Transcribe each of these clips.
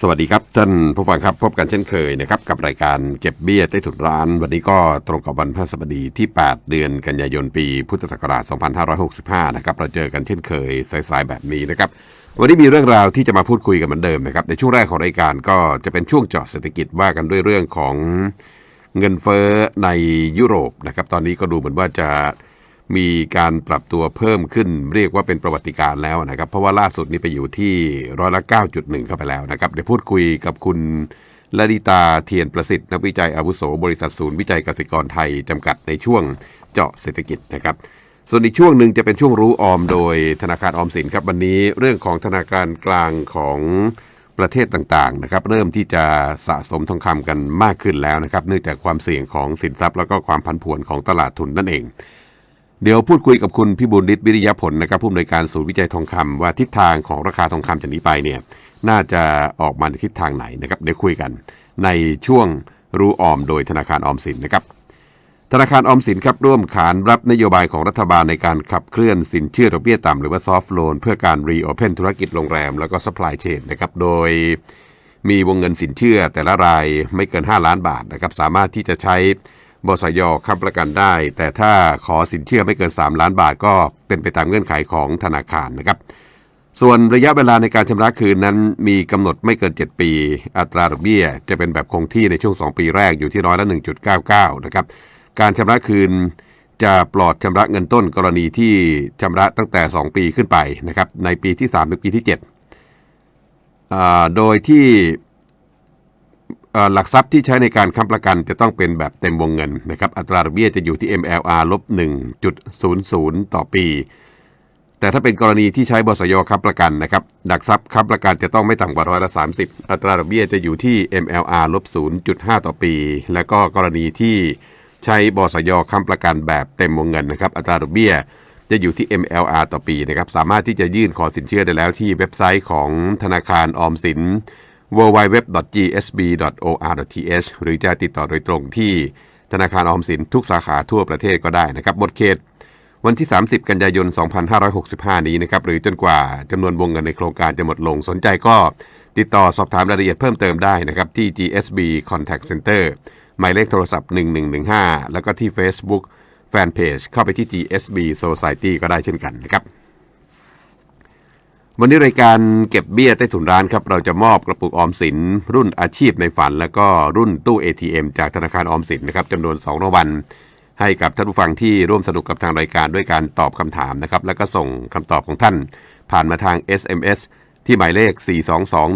สวัสดีครับท่านผู้ฟังครับพบกันเช่นเคยนะครับกับรายการเก็บเบี้ยใต้ถุนร้าน วันนี้ก็ตรงกับวันพฤหัสบดีที่ 8 เดือนกันยายนปีพุทธศักราช 2565 นะครับเราเจอกันเช่นเคยสายๆแบบนี้นะครับวันนี้มีเรื่องราวที่จะมาพูดคุยกันเหมือนเดิมนะครับในช่วงแรกของรายการก็จะเป็นช่วงเจาะเศรษฐกิจว่ากันด้วยเรื่องของเงินเฟ้อในยุโรปนะครับตอนนี้ก็ดูเหมือนว่าจะ มีการปรับตัวเพิ่มขึ้นเรียกว่าเป็นประวัติการแล้วนะครับ เพราะว่าล่าสุดนี้ไปอยู่ที่ร้อยละ 9.1 เข้าไปแล้วนะครับ เดี๋ยวพูดคุยกับคุณลลิตาเทียนประสิทธิ์นักวิจัยอาวุโส บริษัทศูนย์วิจัยเกษตรกรไทย จำกัดในช่วงเจาะเศรษฐกิจนะครับ ส่วนอีกช่วงหนึ่งจะเป็นช่วงรู้ออมโดยธนาคารออมสินครับวันนี้เรื่องของธนาคารกลางของประเทศต่างๆนะครับเริ่มที่จะสะสมทองคำกันมากขึ้นแล้วนะครับ เนื่องจากความเสี่ยงของสินทรัพย์แล้วก็ความผันผวนของตลาดทุนนั่นเอง เดี๋ยวพูดคุยกับคุณพิบูลฤทธิ์วิริยผลนะครับผู้อำนวยการศูนย์วิจัยทองคำว่าทิศทางของราคาทองคำจากนี้ไปเนี่ยน่าจะออกมาในทิศทางไหนนะครับเดี๋ยวคุยกัน ในช่วงรู้ออมโดยธนาคารออมสินนะครับ ธนาคารออมสินครับร่วมขานรับนโยบายของรัฐบาลในการขับเคลื่อนสินเชื่อดอกเบี้ยต่ำหรือว่าซอฟท์โลนเพื่อการรีโอเพนธุรกิจโรงแรมแล้วก็สป라이เชนนะครับโดยมีวงเงินสินเชื่อแต่ละรายไม่เกิน 5 ล้านบาทนะครับสามารถที่จะใช้ บสยค้ำประกันได้ แต่ถ้าขอสินเชื่อไม่เกิน 3 ล้านบาทก็เป็นไปตามเงื่อนไขของธนาคารนะครับ ส่วนระยะเวลาในการชำระคืนนั้นมีกำหนดไม่เกิน 7 ปี อัตราดอกเบี้ยจะเป็นแบบคงที่ในช่วง 2 ปีแรกอยู่ที่ร้อยละ1.99 นะครับ การชำระคืนจะปลอดชำระเงินต้นกรณีที่ชำระตั้งแต่ 2 ปีขึ้นไปนะครับในปีที่3ถึงปีที่7อ่าโดยที่ หลักทรัพย์ที่ใช้ในการค้ำประกันจะต้องเป็นแบบเต็มวงเงินนะครับ อัตราดอกเบี้ยจะอยู่ที่ MLR ลบ1.00 ต่อปี แต่ถ้าเป็นกรณีที่ใช้บสยค้ำประกันนะครับหลักทรัพย์ค้ำประกันจะต้องไม่ต่ำกว่าร้อยละ30 อัตราดอกเบี้ยจะอยู่ที่ MLR ลบ0.5 ต่อปี และก็กรณีที่ใช้บสยค้ำประกันแบบเต็มวงเงินนะครับ อัตราดอกเบี้ยจะอยู่ที่ MLR ต่อปีนะครับ สามารถที่จะยื่นขอสินเชื่อได้แล้วที่เว็บไซต์ของธนาคารออมสิน www.gsb.or.th หรือจะติดต่อโดยตรงที่ธนาคารออมสินทุกสาขาทั่วประเทศก็ได้นะครับ หมดเขต วันที่ 30 กันยายน 2565 นี้นะครับ หรือจนกว่าจำนวนวงเงินในโครงการจะหมดลง สนใจก็ติดต่อสอบถามรายละเอียดเพิ่มเติมได้นะครับ ที่ GSB Contact Center หมายเลขโทรศัพท์ 1115 แล้วก็ที่ Facebook Fanpage เข้าไปที่ GSB Society ก็ได้เช่นกันนะครับ วันนี้รายการเก็บเบี้ยใต้ถุนร้านครับ เราจะมอบกระปุกออมสิน รุ่นอาชีพในฝัน แล้วก็รุ่นตู้ ATM จากธนาคารออมสินนะครับจำนวน2รางวัลให้กับท่านผู้ฟังที่ร่วมสนุกกับทางรายการด้วยการตอบคำถามนะครับ แล้วก็ส่งคำตอบของท่าน ผ่านมาทาง SMS ที่หมายเลข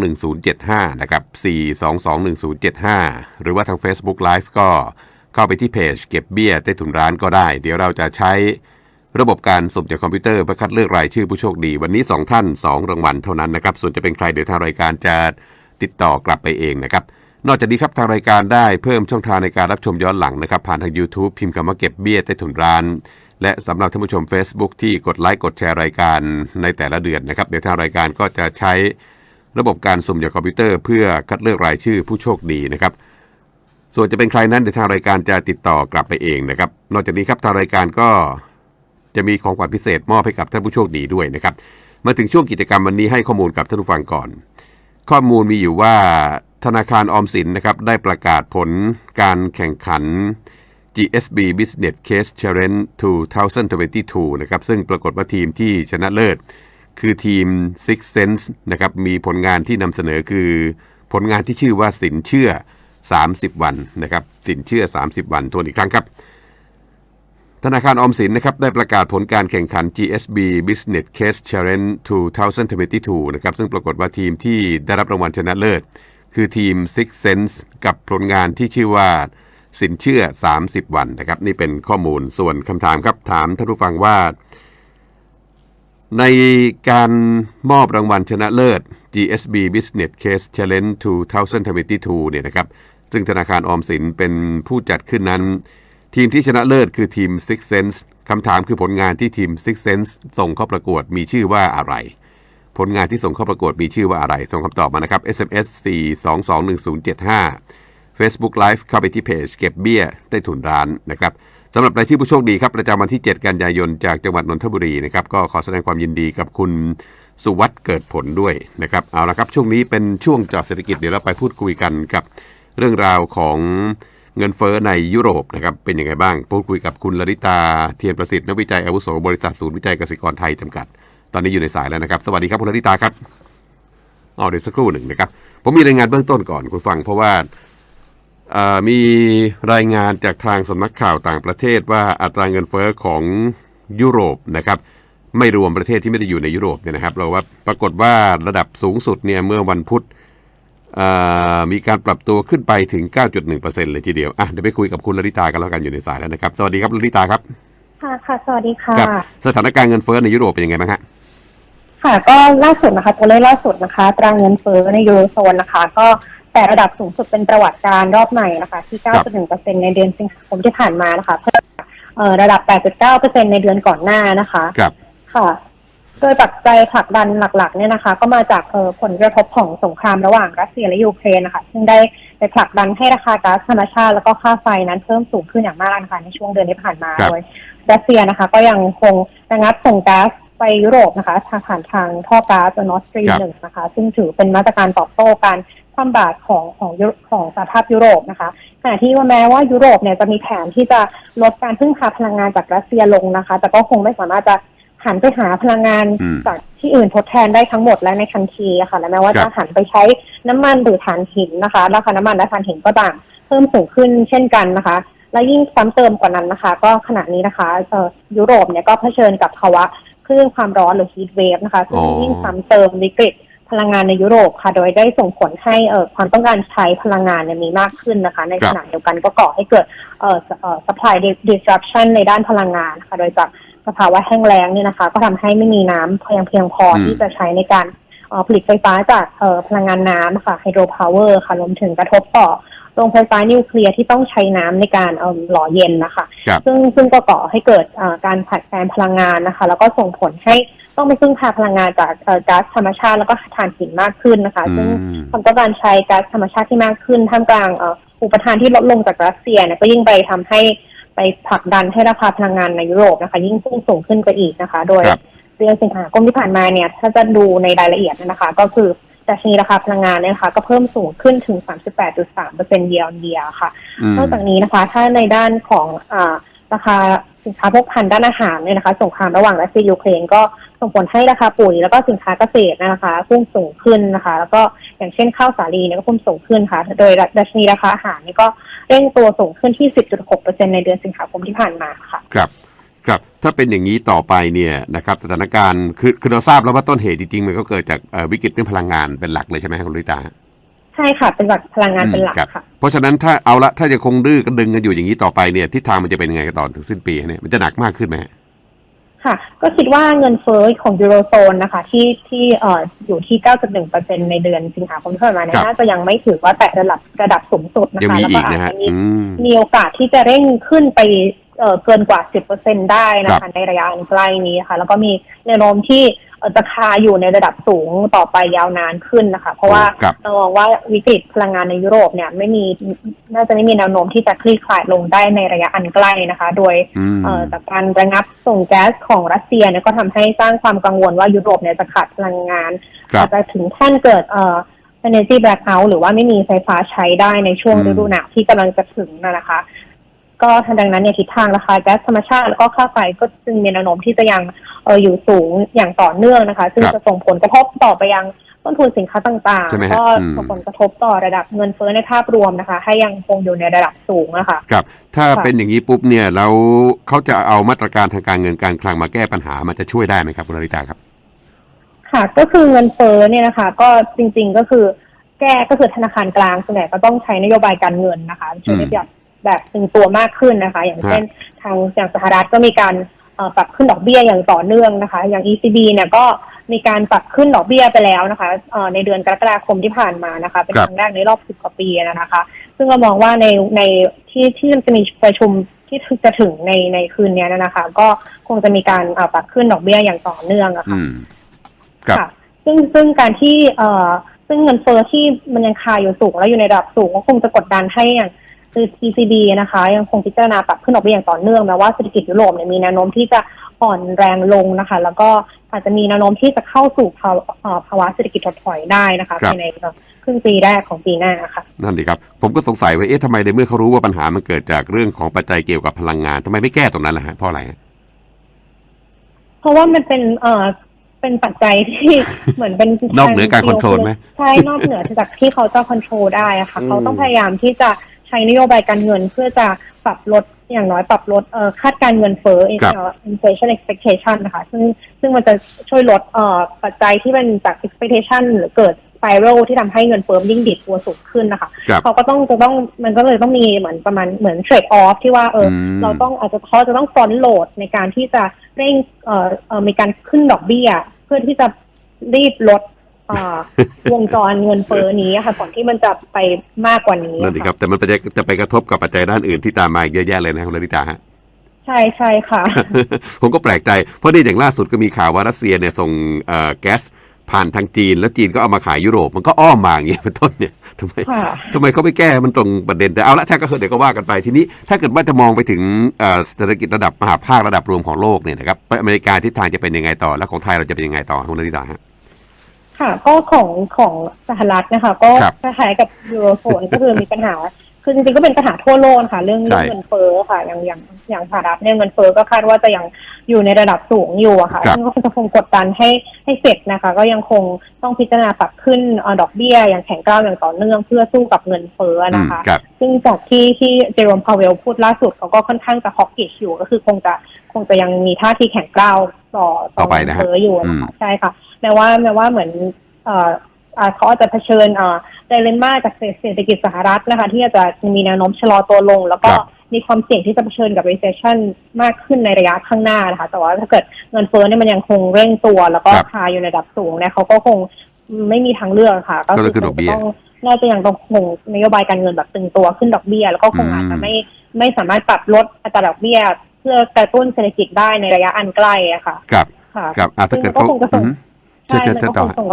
4221075 นะครับ 4221075 หรือว่าทาง Facebook Live ก็เข้าไปที่เพจเก็บเบี้ยใต้ถุนร้านก็ได้ เดี๋ยวเราจะใช้ ระบบการสุ่มจากคอมพิวเตอร์เพื่อคัดเลือกรายชื่อผู้โชคดี วันนี้ 2 ท่าน 2 รางวัลเท่านั้นนะครับ ส่วนจะเป็นใครเดี๋ยวทางรายการจะติดต่อกลับไปเองนะครับ นอกจากนี้ครับทางรายการได้เพิ่มช่องทางในการรับชมย้อนหลังนะครับผ่านทาง YouTube พิมพ์คำว่าเก็บเบี้ยใต้ถุนร้าน และสำหรับท่านผู้ชม Facebook ที่กดไลค์กดแชร์รายการในแต่ละเดือนนะครับเดี๋ยวทางรายการก็จะใช้ระบบการสุ่มจากคอมพิวเตอร์ เพื่อคัดเลือกรายชื่อผู้โชคดีนะครับส่วนจะเป็นใครนั้นเดี๋ยวทางรายการจะติดต่อกลับไปเองนะครับ นอกจากนี้ครับทางรายการก็ จะมีของขวัญพิเศษมอบให้กับท่านผู้โชคดีด้วยนะครับ มาถึงช่วงกิจกรรมวันนี้ให้ข้อมูลกับท่านผู้ฟังก่อน ข้อมูลมีอยู่ว่าธนาคารออมสินนะครับได้ประกาศผลการแข่งขัน GSB Business Case Challenge 2022 นะครับซึ่งปรากฏว่าทีมที่ชนะเลิศ คือทีม Six Sense นะครับมีผลงานที่นำเสนอคือ ผลงานที่ชื่อว่าสินเชื่อ 30 วันนะครับสินเชื่อ 30 วันทวนอีกครั้งครับ ธนาคารออมสินนะครับได้ประกาศผลการแข่งขัน GSB Business Case Challenge 2022 นะครับซึ่งปรากฏว่าทีมที่ได้รับรางวัลชนะเลิศ คือทีม Six Sense กับผลงานที่ชื่อว่าสินเชื่อ 30 วันนะครับนี่เป็นข้อมูลส่วนคำถามครับถามท่านผู้ฟังว่า ในการมอบรางวัลชนะเลิศ GSB Business Case Challenge 2022 เนี่ยนะครับซึ่งธนาคารออมสินเป็นผู้จัดขึ้นนั้น ทีมที่ชนะเลิศคือทีม Six Sense คำถามคือผลงานที่ทีม Six Sense ส่งเข้าประกวดมีชื่อว่าอะไร ผลงานที่ส่งเข้าประกวดมีชื่อว่าอะไร ส่งคำตอบมานะครับ SMS 4221075 Facebook Live เข้าไปที่เพจเก็บเบี้ยใต้ถุนร้านนะครับสำหรับรายชื่อผู้โชคดีครับประจำวันที่ 7 กันยายนจากจังหวัดนนทบุรีนะครับก็ขอแสดงความยินดีกับคุณสุวัสด์เกิดผลด้วยนะครับเอาละครับช่วงนี้เป็นช่วงจาะเศรษฐกิจเดี๋ยวเราไปพูดคุยกันกับเรื่องราวของ เงินเฟ้อในยุโรปนะครับเป็นยังไงบ้าง พูดคุยกับคุณลลิตาเทียนประสิทธิ์นักวิจัยอาวุโสบริษัทศูนย์วิจัยเกษตรกรไทยจำกัด ตอนนี้อยู่ในสายแล้วนะครับ สวัสดีครับคุณลลิตาครับอ๋อเดี๋ยวสักครู่หนึ่งนะครับ ผมมีรายงานเบื้องต้นก่อนคุณฟัง เพราะว่ามีรายงานจากทางสำนักข่าวต่างประเทศว่าอัตราเงินเฟ้อของยุโรปนะครับไม่รวมประเทศที่ไม่ได้อยู่ในยุโรปเนี่ยนะครับ เราว่าปรากฏว่าระดับสูงสุดเนี่ยเมื่อวันพุธ มีการปรับตัวขึ้นไปถึง 9.1%เลยทีเดียว อะ เดี๋ยวไปคุยกับคุณลลิตากันแล้วกันอยู่ในสายแล้วนะครับ สวัสดีครับลลิตาครับ ค่ะ ค่ะ สวัสดีค่ะครับสถานการณ์เงินเฟ้อในยุโรปเป็นยังไงบ้างฮะ ค่ะ ก็ล่าสุดนะคะ ตัวเลขล่าสุดนะคะตรางเงินเฟ้อในยูโรโซนนะคะ ก็แต่ระดับสูงสุดเป็นประวัติการรอบใหม่นะคะ ที่ 9.1%ในเดือนสิงหาคมที่ผ่านมานะคะ เพิ่มจากเอ่อระดับ 8.9%ในเดือนก่อนหน้านะคะ ครับ ค่ะ โดยปัจจัยผลักดันหลักๆเนี่ยนะคะ ก็มาจากเอ่อผลกระทบของสงครามระหว่างรัสเซียและยูเครนนะคะซึ่งได้ไปผลักดันให้ราคาก๊าซธรรมชาติแล้วก็ค่าไฟนั้นเพิ่มสูงขึ้นอย่างมากนะคะในช่วงเดือนที่ผ่านมาครับโดยรัสเซียนะคะ ก็ยังคงระงับส่งก๊าซไปยุโรปนะคะทางผ่านทางท่อก๊าซนอร์สตรีมครับหนึ่งนะคะ ซึ่งถือเป็นมาตรการตอบโต้การคว่ำบาตรของของยุของสหภาพยุโรปนะคะขณะที่ว่าแม้ว่ายุโรปเนี่ยจะมีแผนที่จะลดการพึ่งพาพลังงานจากรัสเซียลงนะคะ แต่ก็คงไม่สามารถจะ หันไปหาพลังงานอืม จากที่อื่นทดแทนได้ทั้งหมดและในทันทีอะค่ะและแม้ว่าครัจะบ หันไปใช้น้ำมันหรือถ่านหินนะคะราคาน้ำมันและถ่านหินก็ต่างเพิ่มสูงขึ้นเช่นกันนะคะ และยิ่งซ้ำเติมกว่านั้นนะคะ ก็ขณะนี้นะคะเอ่อยุโรปเนี่ยก็เผชิญกับภาวะคลื่นความร้อนหรือ heat wave นะคะซึ่งอ๋อยิ่งซ้ำเติมวิกฤตพลังงานในยุโรปค่ะ โดยได้ส่งผลให้เอ่อความต้องการใช้พลังงานเนี่ยมีมากขึ้นนะคะ ในครัขบณะเดียวกันก็ก่อให้เกิด เอ่อเอ่อ supply disruption ในด้านพลังงานค่ะ โดยจาก สภาวะแห้งแล้งเนี่ยนะคะ ก็ทำให้ไม่มีน้ำเพียงเพียงพอที่จะใช้ในการเอ่อผลิตไฟฟ้าจากเอ่อพลังงานน้ำค่ะ hydropower ค่ะรวมถึงกระทบต่อโรงไฟฟ้านิวเคลียร์ที่ต้องใช้น้ำในการเอ่อหล่อเย็นนะคะครับซึ่งซึ่งก็ก่อให้เกิดเอ่อการขาดแคลนพลังงานนะคะ แล้วก็ส่งผลให้ต้องไปพึ่งพาพลังงานจากเอ่อก๊าซธรรมชาติแล้วก็ถ่านหินมากขึ้นนะคะ ซึ่งอืมความต้องการใช้ก๊าซธรรมชาติที่มากขึ้นท่ามกลางเอ่ออุปทานที่ลดลงจากรัสเซียเนี่ยก็ยิ่งไปทำให้ ไปผลักดันให้ราคาพลังงานในยุโรปนะคะ ยิ่งพุ่งสูงขึ้นไปอีกนะคะ โดยครับเดือนสิงหาคมที่ผ่านมาเนี่ย ถ้าจะดูในรายละเอียดนะคะ ก็คือดัชนีราคาพลังงานเนี่ยนะคะก็เพิ่มสูงขึ้นถึง 38.3%เดียวเดียวค่ะอืมนอกจากนี้นะคะ ถ้าในด้านของอาราคาสินค้าพวกพันธุ์ด้านอาหารเนี่ยนะคะสงครามระหว่างรัสเซียยูเครนก็ส่งผลให้ราคาปุ๋ยแล้วก็สินค้าเกษตรนะคะพุ่งสูงขึ้นนะคะ แล้วก็อย่างเช่นข้าวสาลีเนี่ยก็พุ่งสูงขึ้นค่ะ โดยดัชนีราคาอาหารเนี่ยก็ เร่งตัวสูงขึ้นที่ 10.6%ในเดือนสิงหาคมที่ผ่านมาค่ะครับครับถ้าเป็นอย่างนี้ต่อไปเนี่ยนะครับสถานการณ์คือคือเราทราบแล้วว่าต้นเหตุจริงๆมันก็เกิดจากเอ่อวิกฤตเรื่องพลังงานเป็นหลักเลยใช่ไหมครับคุณลิตาใช่ค่ะ เป็นหลักพลังงานเป็นหลักครับค่ะเพราะฉะนั้นถ้าเอาละถ้าจะคงดื้อกันดึงกันอยู่อย่างนี้ต่อไปเนี่ยทิศทางมันจะเป็นยังไงกันต่อถึงสิ้นปีเนี่ยมันจะหนักมากขึ้นไหมฮะ ค่ะ ก็คิดว่าเงินเฟ้อของยูโรโซนนะคะ ที่ที่เอ่ออยู่ที่ 9.1%ในเดือนสิงหาคมที่ผ่านมาเนี่ครัยบน่าจะยังไม่ถือว่าแตะระดับระดับสูงสุดนะยังคะมีแล้วอีก็กอาจนะฮะจะมีอืมมีโอกาสที่จะเร่งขึ้นไปเอ่อเกินกว่า 10%ได้นะครัคะบในระยะอันใกล้นี้ค่ะ แล้วก็มีแนวโน้มที่เอ่อ จะคาอยู่ในระดับสูงต่อไปยาวนานขึ้นนะคะ เพราะว่าครับเรามองว่าวิกฤตพลังงานในยุโรปเนี่ยไม่มีน่าจะไม่มีแนวโน้มที่จะคลี่คลายลงได้ในระยะอันใกล้นะคะ โดยอืมเอ่อจากการระงับส่งแก๊สของรัสเซียเนี่ยก็ทำให้สร้างความกังวลว่ายุโรปเนี่ยจะขาดพลังงานครับอาจจะถึงขั้นเกิดเอ่อ energy blackout หรือว่าไม่มีไฟฟ้าใช้ได้ในช่วงอืมฤดูหนาวที่กำลังจะถึงนะนะคะ ก็ดังนั้นเนี่ยทิศทางราคาแก๊สธรรมชาติแล้วก็ค่าไฟก็จึงมีแนวโน้มที่จะยังเอออยู่สูงอย่างต่อเนื่องนะคะ ซึ่งครับจะส่งผลกระทบต่อไปยังต้นทุนสินค้าต่างใช่ไหมๆฮะก็อืมส่งผลกระทบต่อระดับเงินเฟ้อในภาพรวมนะคะ ให้ยังคงอยู่ในระดับสูงนะคะครับ ถ้าค่ะเป็นอย่างนี้ปุ๊บเนี่ยแล้วเขาจะเอามาตรการทางการเงินการคลังมาแก้ปัญหามันจะช่วยได้ไหมครับคุณลิตาครับ ค่ะ ก็คือเงินเฟ้อเนี่ยนะคะ ก็จริง ๆก็คือแก้ก็คือธนาคารกลางส่วนใหญ่ก็ต้องใช้นโยบายการเงินนะคะช่วยได้แบบแบบตึงตัวมากขึ้นนะคะ อย่างเช่นทางอย่างสหรัฐก็มีการเอ่อ ปรับขึ้นดอกเบี้ยอย่างต่อเนื่องนะคะ อย่าง ECB เนี่ยก็มีการปรับขึ้นดอกเบี้ยไปแล้วนะคะเอ่อในเดือนกรกฎาคมที่ผ่านมานะคะ เป็นครับครั้งแรกในรอบสิบกว่าปีนะคะ ซึ่งเรามองว่าในในที่ที่จะมีประชุมที่จะถึงในในคืนนี้นะคะ ก็คงจะมีการเอ่อปรับขึ้นดอกเบี้ยอย่างต่อเนื่องอะค่ะอืมครับค่ะ ซึ่งซึ่งการที่เอ่อซึ่งเงินเฟ้อที่มันยังคาอยู่สูง และอยู่ในระดับสูงก็คงจะกดดันให้อย่าง คือ ECB นะคะ ยังคงพิจารณาปรับขึ้นดอกเบี้ยอย่างต่อเนื่องแม้ว่าเศรษฐกิจยุโรปเนี่ยมีแนวโน้มที่จะอ่อนแรงลงนะคะ แล้วก็อาจจะมีแนวโน้มที่จะเข้าสู่ภาวะเอ่อภาวะเศรษฐกิจถดถอยได้นะคะครับภายในครึ่งปีแรกของปีหน้าค่ะนั่นดีครับ ผมก็สงสัยว่าเอ๊ะทำไมในเมื่อเขารู้ว่าปัญหามันเกิดจากเรื่องของปัจจัยเกี่ยวกับพลังงานทำไมไม่แก้ตรงนั้นล่ะฮะเพราะอะไรฮะเพราะว่ามันเป็นเอ่อเป็นปัจจัยที่เหมือนเป็นนอกเหนือการ control ไหมใช่นอกเหนือจากที่เขาจะคอนโทรลได้อะค่ะอืมเขาต้องพยายามที่จะ ใช้นโยบายการเงินเพื่อจะปรับลดอย่างน้อยปรับลดเอ่อคาดการเงินเฟ้อ inflation expectation นะคะซึ่งซึ่งมันจะช่วยลดเอ่อปัจจัยที่เป็นจาก expectation หรือเกิด spiral ที่ทำให้เงินเฟ้อยิ่งดิดตัวสูงขึ้นนะคะครับเขาก็ต้องจะต้องมันก็เลยต้องมีเหมือนประมาณเหมือนเทรดออฟที่ว่าเอออมเราต้องอาจจะเขาจะต้องฟอนโหลดในการที่จะเร่งเอ่อเอ่อมีการขึ้นดอกเบี้ย เพื่อที่จะรีบลดเอ่อ วงจรเงินเฟ้อนี้ค่ะก่อนที่มันจะไปมากกว่านี้นั่นดีครับ แต่มันไปจะจะไปกระทบกับปัจจัยด้านอื่นที่ตามมาอีกเยอะแยะเลยนะคุณลลิตาฮะใช่ใช่ค่ะ ผมก็แปลกใจ เพราะนี่อย่างล่าสุดก็มีข่าวว่ารัสเซียเนี่ยส่งเอ่อแก๊สผ่านทางจีน แล้วจีนก็เอามาขายยุโรปมันก็อ้อมมาอย่างเงี้ยเป็นต้นเนี่ยทำไมค่ะทำไมเขาไม่แก้ให้มันตรงประเด็นแต่เอาละถ้าก็คือเดี๋ยวก็ว่ากันไปทีนี้ ถ้าเกิดว่าจะมองไปถึงเอ่อเศรษฐกิจระดับมหาภาคระดับรวมของโลกเนี่ยนะครับอเมริกาทิศทางจะเป็นยังไงต่อ แล้วของไทยเราจะเป็นยังไงต่อคุณลลิตาฮะ ค่ะ ก็ของของสหรัฐนะคะ ก็ครับคล้ายๆกับยูโรโซนก็คือมีปัญหา คือจริงๆก็เป็นปัญหาทั่วโลกค่ะเรื่องใช่เรื่องเงินเฟ้อค่ะ อย่างอย่างอย่างสหรัฐเนี่ยเงินเฟ้อก็คาดว่าจะยังอยู่ในระดับสูงอยู่อะค่ะครับ ซึ่งก็จะคงกดดันให้ให้เฟดนะคะ ก็ยังคงต้องพิจารณาปรับขึ้นเอ่อดอกเบี้ยอย่างแข็งกร้าวอย่างต่อเนื่องเพื่อสู้กับเงินเฟ้ออืมนะคะ ครับ ซึ่งจากที่ที่เจอร์มพาเวลพูดล่าสุดเขาก็ค่อนข้างจะฮอกกิชอยู่ก็คือคงจะคงจะยังมีท่าทีแข็งกร้าวต่อต่อไปนะฮะเฟ้ออยู่นะอืมคะใช่ค่ะแม้ว่าแม้ว่าเหมือนเอ่ออ่า เขาอาจจะเผชิญเอ่อไดเลม่าจากเศรษฐกิจสหรัฐนะคะ ที่อาจจะมีแนวโน้มชะลอตัวลง แล้วก็ครับมีความเสี่ยงที่จะเผชิญกับ recession มากขึ้นในระยะข้างหน้านะคะ แต่ว่าถ้าเกิดเงินเฟ้อเนี่ยมันยังคงเร่งตัว แล้วก็ครับคาอยู่ในระดับสูงเนี่ยเขาก็คงไม่มีทางเลือกค่ะ ก็เลยขึ้นดอกเบี้ยคงจะต้องน่าจะยังต้องคงนโยบายการเงินแบบตึงตัวขึ้นดอกเบี้ย แล้วก็คงอืมอาจจะไม่ไม่สามารถปรับลดอัตราดอกเบี้ย เพื่อกระตุ้นเศรษฐกิจได้ในระยะอันใกล้อะค่ะ ครับค่ะครับอะถ้าเกิดซึ่งเขามันก็คงจะส่งอืมใช่เชิญมันเชิญก็ต่คองส่ง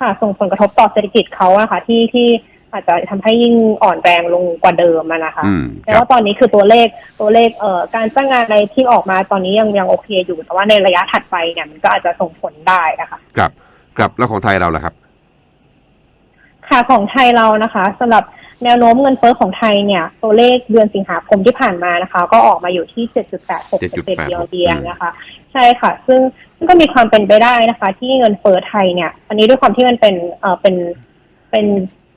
ค่ะ ส่งผลกระทบต่อเศรษฐกิจเขาอะค่ะ ที่ที่อาจจะทำให้ยิ่งอ่อนแรงลงกว่าเดิมอะนะคะอืมแต่ครับว่าตอนนี้คือตัวเลขตัวเลขเอ่อการจ้างงานอะไรที่ออกมาตอนนี้ยังยังโอเคอยู่แต่ว่าในระยะถัดไปเนี่ยมันก็อาจจะส่งผลได้นะคะครับครับแล้วของไทยเราล่ะครับ ค่ะของไทยเรานะคะสำหรับแนวโน้มเงินเฟ้อของไทยเนี่ย ตัวเลขเดือนสิงหาคมที่ผ่านมานะคะ ก็ออกมาอยู่ที่ 7.86เปอร์เซ็นต์เดียวเดียงนะคะใช่ค่ะ ซึ่งซึ่งก็มีความเป็นไปได้นะคะ ที่เงินเฟ้อไทยเนี่ย อันนี้ด้วยความที่มันเป็นเอ่อเป็นเป็น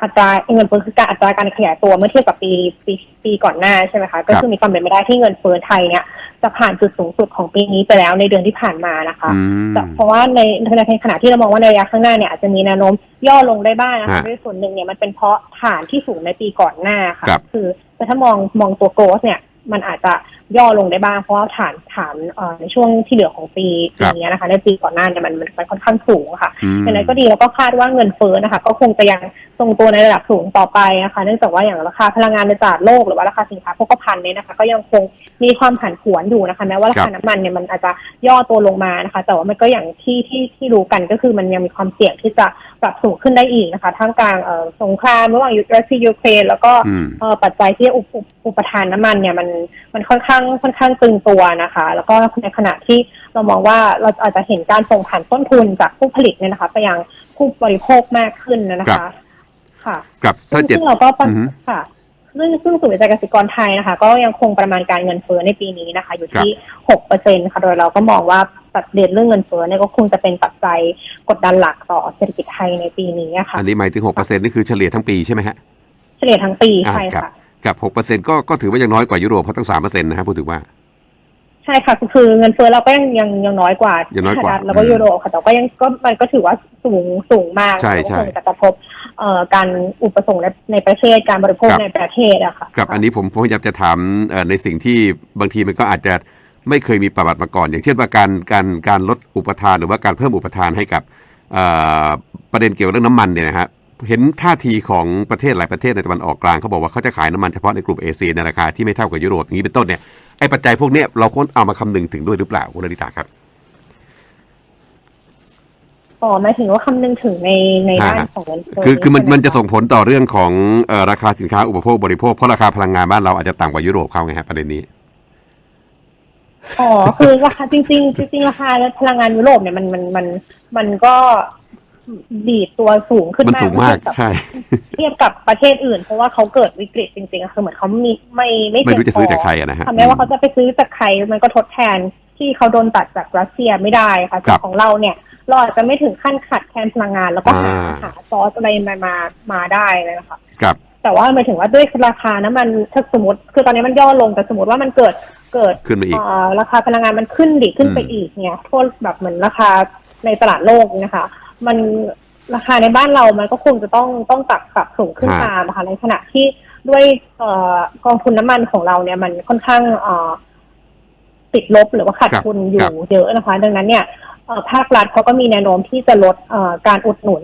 อัตราเงินเฟ้อคือการอัตราการขยายตัวเมื่อเทียบกับปีปีปีก่อนหน้าใช่ไหมคะก็คือมีความเป็นไปได้ที่เงินเฟ้อไทยเนี่ยจะผ่านจุดสูงสุดของปีนี้ไปแล้วในเดือนที่ผ่านมานะคะอืมแต่เพราะว่าในในขณะที่เรามองว่าในระยะข้างหน้าเนี่ยอาจจะมีแนวโน้มย่อลงได้บ้างนะคะฮะด้วยส่วนหนึ่งเนี่ยมันเป็นเพราะฐานที่สูงในปีก่อนหน้าค่ะครับคือแต่ถ้ามองมองตัวโกสเนี่ย มันอาจจะย่อลงได้บ้าง เพราะว่าฐานฐานเอ่อในช่วงที่เหลือของปีครัปีบนี้นะคะ ในปีก่อนหน้าเนี่ยมันมันมันค่อนข้างสูงค่ะอืมอย่างไรก็ดีแล้วก็คาดว่าเงินเฟ้อนะคะ ก็คงจะยังทรงตัวในระดับสูงต่อไปนะคะเนื่องจากว่าอย่างราคาพลังงานในตลาดโลกหรือว่าราคาสินค้าโภคภัณฑ์เนี่ยนะคะ ก็ยังคงมีความผันผวนอยู่นะคะแม้ว่าราครัคาบน้ำมันเนี่ยมันอาจจะย่อตัวลงมานะคะ แต่ว่ามันก็อย่างที่ที่ที่รู้กันก็คือมันยังมีความเสี่ยงที่จะ ปรับสูงขึ้นได้อีกนะคะท่ามกลางเอ่อสงครามระหว่างรัสเซียยูเครนแล้วก็อืมเอ่อปัจจัยที่อุปอุปอุปทานน้ำมันเนี่ยมันมันค่อนข้างค่อนข้างตึงตัวนะคะ แล้วก็ในขณะที่เรามองว่าเราอาจจะเห็นการส่งผ่านต้นทุนจากผู้ผลิตเนี่ยนะคะ ไปยังผู้บริโภคมากขึ้นนะครัคะบค่ะครับถ้าซึ่งเจ็ดซึ่งเราก็ปะอือฮึค่ะ ซึ่งซึ่งศูนย์วิจัยเกษตรกรไทยนะคะ ก็ยังคงประมาณการเงินเฟ้อในปีนี้นะคะ อยู่ที่หกเปอร์เซ็นค่ะ โดยเราก็มองว่าประเด็นเรื่องเงินเฟ้อเนี่ยก็คงจะเป็นปัจจัยกดดันหลักต่อเศรษฐกิจไทยในปีนี้อะค่ะ อันนี้หมายถึงหกเปอร์เซ็นต์นี่คือเฉลี่ยทั้งปีใช่ไหมฮะ เฉลี่ยทั้งปีอ่าใช่ครับค่ะ กับหกเปอร์เซ็นต์ก็ก็ถือว่ายังน้อยกว่ายุโรปเพราะตั้งสามเปอร์เซ็นต์นะฮะพูดถึงว่าใช่ค่ะคือเงินเฟ้อเราก็ยังยังยังน้อยกว่ายังน้อยกว่าสหรัฐแล้วก็อืมยูโรค่ะแต่ก็ยังก็มันก็ถือว่าสูงสูงมากใช่แล้วก็ใช่คงจะกระทบเอ่อการอุปสงค์ในในประเทศการบริโภคครับในประเทศอะค่ะครับอันนี้ผมผมพยายามจะถามเอ่อในสิ่งที่บางทีมันก็อาจจะไม่เคยมีประวัติมาก่อน อย่างเช่นว่าการการการลดอุปทานหรือว่าการเพิ่มอุปทานให้กับเอ่อประเด็นเกี่ยวกับเรื่องน้ำมันเนี่ยนะฮะเห็นท่าทีของประเทศหลายประเทศในตะวันออกกลางเขาบอกว่าเขาจะขายน้ำมันเฉพาะในกลุ่มเอเชียในราคาที่ไม่เท่ากับยุโรปอย่างนี้เป็นต้นเนี่ย ไอ้ปัจจัยพวกเนี้ยเราควรเอามาคำนึงถึงด้วยหรือเปล่าคุณลลิตาครับอ๋อหมายถึงว่าคำนึงถึงในในด้านฮะของเงินเฟ้อคือคือมันใช่ไหมันจะส่งผลต่อเรื่องของเอ่อราคาสินค้าอุปโภคบริโภคเพราะราคาพลังงานบ้านเราอาจจะต่ำกว่ายุโรปเขาไงฮะประเด็นนี้อ๋อคือราคาจริง ๆ จริงๆราคาพลังงานยุโรปเนี่ยมันมันมันมันก็ ดีดตัวสูงขึ้นมันสูงมาก เทียบกับใช่ เทียบกับประเทศอื่น เพราะว่าเขาเกิดวิกฤตจริงๆอะคือเหมือนเขามีไม่ไม่ไม่รู้เพียงจะซื้อพจากใครอะนะฮะ ทำให้ว่าเขาจะไปซื้อจากใครมันก็ทดแทนที่เขาโดนตัดจากรัสเซียไม่ได้ค่ะครับส่วนของเราเนี่ย เราอาจจะไม่ถึงขั้นขาดแคลนพลังงาน แล้วก็หาอ่า หาซอสอะไรมามามาได้เลยนะคะ ครับ แต่ว่าหมายถึงว่าด้วยราคาน้ำมันถ้าสมมติ คือตอนนี้มันย่อลงแต่สมมติว่ามันเกิดเกิดขึ้นมาอีก เอ่อราคาพลังงานมันขึ้นดิขึ้นไปอืม อีกเนี่ยโทษแบบเหมือนราคาในตลาดโลกนะคะ มันราคาในบ้านเรามันก็คงจะต้องต้องปรับปรับสูงขึ้นตามนะคะในขณะที่ด้วยเอ่อกองทุนน้ำมันของเราเนี่ยมันค่อนข้างเอ่อติดลบหรือว่าขาดครับทุนอครัยู่บเยอะนะคะ ดังนั้นเนี่ยเอ่อภาครัฐเขาก็มีแนวโน้มที่จะลดเอ่อการอุดหนุน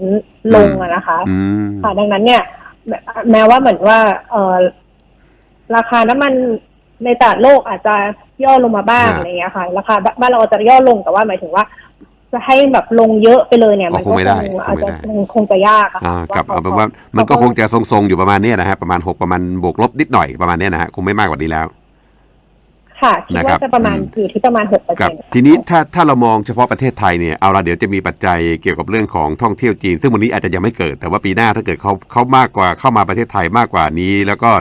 ลงอะนะคะอืมค่ะดังนั้นเนี่ย แม้แม้ว่าเหมือนว่าเออราคาน้ำมันในตลาดโลกอาจจะย่อลงมาบ้างฮะอะไรเงี้ยค่ะ ราคาบ้านเราอาจจะย่อลงแต่ว่าหมายถึงว่า จะให้แบบลงเยอะไปเลยเนี่ยอ๋อมันคงก็ไม่คได้งคงอาจไม่จะได้มันคงจะยากอะอ่าค่ะกับเอาว่เป็นว่ามันก็คงจะทรงๆอยู่ประมาณเนี้ยนะฮะประมาณหกประมาณบวกลบนิดหน่อยประมาณเนี้ยนะฮะคงไม่มากกว่านี้แล้ว ค่ะคิดนะครับว่าจะประมาณอืมอยู่ที่ประมาณหกเปอร์ครัเซ็บนต์ทีนี้ถ้าถ้าเรามองเฉพาะประเทศไทยเนี่ยเอาละเดี๋ยวจะมีปัจจัยเกี่ยวกับเรื่องของท่องเที่ยวจีน ซึ่งวันนี้อาจจะยังไม่เกิด แต่ว่าปีหน้าถ้าเกิดเขาเขามากกว่าเข้ามาประเทศไทยมากกว่านี้ แล้วก็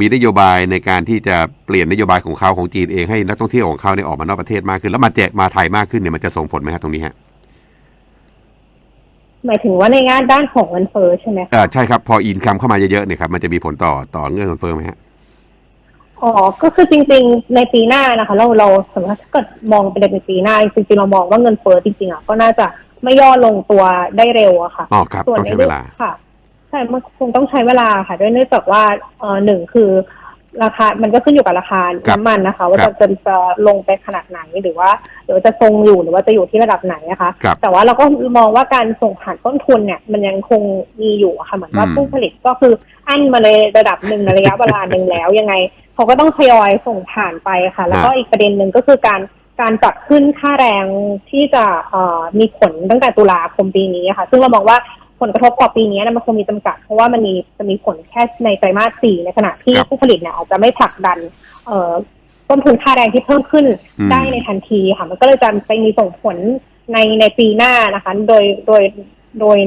มีนโยบายในการที่จะเปลี่ยนนโยบายของเขาของจีนเองให้นักท่องเที่ยวของเขาเนี่ยออกมานอกประเทศมากขึ้น แล้วมาแจกมาไทยมากขึ้นเนี่ยมันจะส่งผลไหมฮะตรงนี้ฮะหมายถึงว่าในงานด้านของเงินเฟ้อใช่ไหมคะเออใช่ครับพออินคัมเข้ามาเยอะๆเนี่ยครับมันจะมีผลต่อต่อเงื่อนเงินเฟ้อไหมฮะอ๋อก็คือจริง ๆ ในปีหน้านะคะ เราเราสมมติถ้าเกิดมองไปในปีหน้าจริงๆเรามองว่าเงินเฟ้อจริงๆอะก็น่าจะไม่ย่อลงตัวได้เร็วอะค่ะอ๋อครับส่วนต้องในใช้เรื่เวลาค่ะใช่มันคงต้องใช้เวลาค่ะ ด้วยเนื่องจากว่าเอ่อหนึ่งคือราคา มันก็ขึ้นอยู่กับราคาครับน้ำมันนะคะ ว่าครัจะบจะจะลงไปขนาดไหนหรือว่าหรือว่าจะทรงอยู่หรือว่าจะอยู่ที่ระดับไหนนะคะครับแต่ว่าเราก็มองว่าการส่งผ่านต้นทุนเนี่ย มันยังคงมีอยู่อะค่ะเหมือนว่าอืมผู้ผลิตก็คืออั้นมาในระดับหนึ่งในระยะเวลาหนึ่งแล้วยังไงเขาก็ต้องทยอยส่งผ่านไปค่ะ แล้วก็อีกประเด็นหนึ่งก็คือการการปรับขึ้นค่าแรงที่จะเอ่อมีผลตั้งแต่ตุลาคมปีนี้ค่ะ ซึ่งเรามองว่าผ ลกระทบต่อปีนี้เนยมันคงมีจำกัด เพราะว่ามันมีจะมีผลแค่ในไตรมาสสี่ในขณะที่ครับผู้ผลิตเนี่ยอาจจะไม่ผลักดัน เอ่อต้นทุนค่าแรงที่เพิ่มขึ้นอืมได้ในทันทีค่ะมันก็เลยจะไปมีส่งผลในในปีหน้านะคะ โดยโดยโดย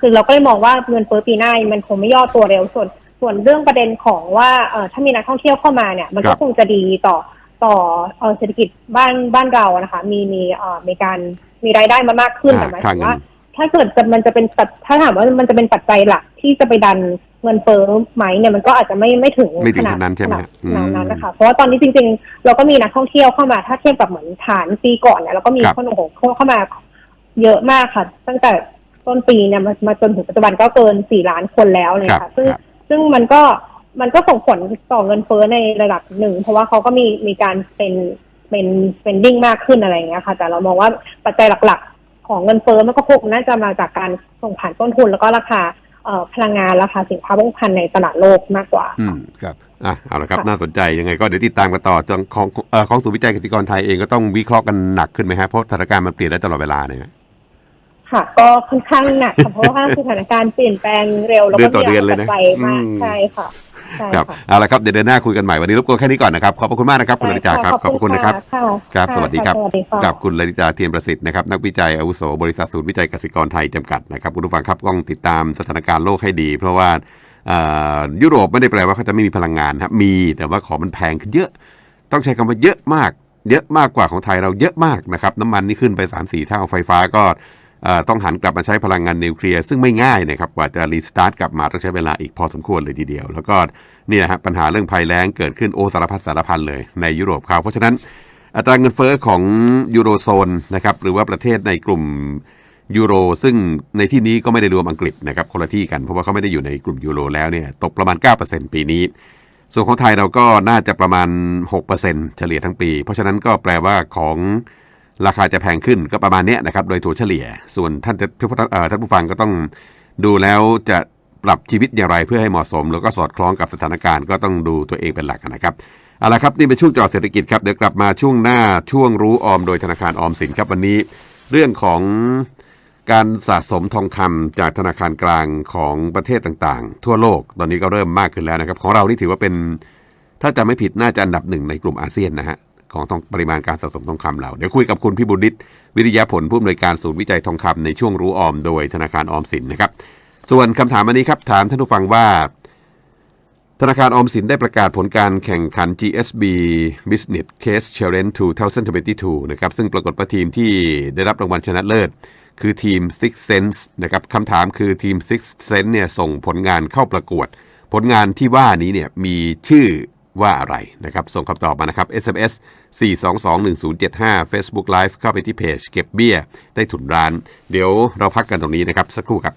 คือเราก็เลยมองว่าเงินเฟ้อปีหน้ามันคงไม่ย่อตัวเร็วส่วน ส่วนเรื่องประเด็นของว่าเอ่อถ้ามีนักท่องเที่ยวเข้ามาเนี่ย มันครัก็บคงจะดีต่อต่อเอ่อเศรษฐกิจบ้านบ้านเรานะคะ มีมีเอ่อมีการมีรายได้มามากขึ้นอ่าแต่หมายค่าถึงเงินว่า ถ้าเกิดจะมันจะเป็นปัจถ้าถามว่ามันจะเป็นปัจจัยหลักที่จะไปดันเงินเฟ้อไหมเนี่ยมันก็อาจจะไม่ไม่ถึงไม่ถึงขนาดขนาดนั้นใช่ไหมขนาดฮะอืมนั้นนะคะเพราะว่าตอนนี้จริง ๆ เราก็มีนักท่องเที่ยวเข้ามา ถ้าเทียบกับเหมือนฐานปีก่อนเนี่ยเราก็มีครับคนโอ้โหเข้ามาเยอะมากค่ะ ตั้งแต่ต้นปีเนี่ยมามาจนถึงปัจจุบันก็เกินสี่ล้านคนแล้วเลยครับค่ะ ซึ่งครับซึ่งมันก็มันก็ส่งผลต่อเงินเฟ้อในระดับหนึ่ง เพราะว่าเขาก็มีมีการเป็นเป็นเป็นดิ้งมากขึ้นอะไรอย่างเงี้ยค่ะ แต่เรามองว่าปัจจัยหลักๆ ของเงินเฟ้อมันก็คงน่าจะมาจากการส่งผ่านต้นทุน แล้วก็ราคาเอ่อพลังงานราคาสินค้าบงพันในตลาดโลกมากกว่าอืมครับอะเอาละครับค่ะน่าสนใจยังไงก็เดี๋ยวติดตามกันต่อจังของเอ่อของศูนย์วิจัยเกษตรกรไทยเองก็ต้องวิเคราะห์กันหนักขึ้นไหมฮะเพราะสถานการณ์มันเปลี่ยนได้ตลอดเวลาเนี่ยค่ะ ก็ค่อนข้างหนักค่ะเพราะว่าสถานการณ์เปลี่ยนแปลงเร็วแล้วเดืก็อนต่อเดือนเลยนะมีหปัจจัมากอืมใช่ค่ะใช่ ครับค่ะเอาละครับเดี๋ยวเดือนหน้าคุยกันใหม่วันนี้รบกวนแค่นี้ก่อนนะครับขอบพระคุณมากนะครับคุณลลิตาครับขอบพระคุณนะครับค่ะครับะสวัสดีครับสวัสดีค่ะกับคุณลลิตาเทียนประสิทธิ์นะครับนักวิจัยอาวุโสบริษัทศูนย์วิจัยกสิกรไทยจำกัดนะครับคุณผู้ฟังครับต้องติดตามสถานการณ์โลกให้ดี เพราะว่าเอ่อยุโรปไม่ได้แปลว่าเขาจะไม่มีพลังงานครับมีแต่ว่าของมันแพงขึ้นเยอะ ต้องใช้คำว่าเยอะมาก เยอะมากกว่าของไทยเราเยอะมากนะครับน้ำมันนี่ขึ้นไป 3 4 เท่าไฟฟ้าก็เอ่อ ต้องหันกลับมาใช้พลังงานนิวเคลียร์ซึ่งไม่ง่ายนะครับกว่าจะรีสตาร์ทกลับมาต้องใช้เวลาอีกพอสมควรเลยทีเดียว แล้วก็เนี่ยฮะปัญหาเรื่องภัยแล้งเกิดขึ้นโอสารพัดสารพันเลยในยุโรปเขาเพราะฉะนั้นอัตราเงินเฟ้อของยูโรโซนนะครับหรือว่าประเทศในกลุ่มยูโรซึ่งในที่นี้ก็ไม่ได้รวมอังกฤษนะครับคนละที่กันเพราะว่าเขาไม่ได้อยู่ในกลุ่มยูโรแล้วเนี่ยตกประมาณ 9%ปีนี้ ส่วนของไทยเราก็น่าจะประมาณ 6%เฉลี่ยทั้งปี เพราะฉะนั้นก็แปลว่าของ ราคาจะแพงขึ้นก็ประมาณนี้นะครับ โดยถัวเฉลี่ย ส่วนท่านจะเอ่อท่านผู้ฟังก็ต้องดูแล้วจะปรับชีวิตอย่างไรเพื่อให้เหมาะสม แล้วก็สอดคล้องกับสถานการณ์ก็ต้องดูตัวเองเป็นหลักนะครับเอาละครับนี่เป็นช่วงจอเศรษฐกิจครับเดี๋ยวกลับมาช่วงหน้าช่วงรู้ออมโดยธนาคารออมสินครับวันนี้ เรื่องของการสะสมทองคำจากธนาคารกลางของประเทศต่างๆ ทั่วโลกตอนนี้ก็เริ่มมากขึ้นแล้วนะครับ ของเรานี่ถือว่าเป็น ถ้าจะไม่ผิดน่าจะอันดับหนึ่งในกลุ่มอาเซียนนะฮะ ของทองปริมาณการสะสมทองคำเรา เดี๋ยวคุยกับคุณพิบูลนิตวิริยะผลผู้อำนวยการศูนย์วิจัยทองคำในช่วงรู้ออมโดยธนาคารออมสินนะครับ ส่วนคำถามอันนี้ครับถามท่านผู้ฟังว่า ธนาคารออมสินได้ประกาศผลการแข่งขัน GSB Business Case Challenge 2022 นะครับ ซึ่งปรากฏว่าทีมที่ได้รับรางวัลชนะเลิศ คือทีม Six Sense นะครับคำถามคือทีม Six Sense เนี่ยส่งผลงานเข้าประกวด ผลงานที่ว่านี้เนี่ยมีชื่อ ว่าอะไรนะครับ ส่งคำตอบมานะครับ SMS 4221075 Facebook Live เข้าไปที่เพจเก็บเบี้ยใต้ถุนร้าน เดี๋ยวเราพักกันตรงนี้นะครับ สักครู่ครับ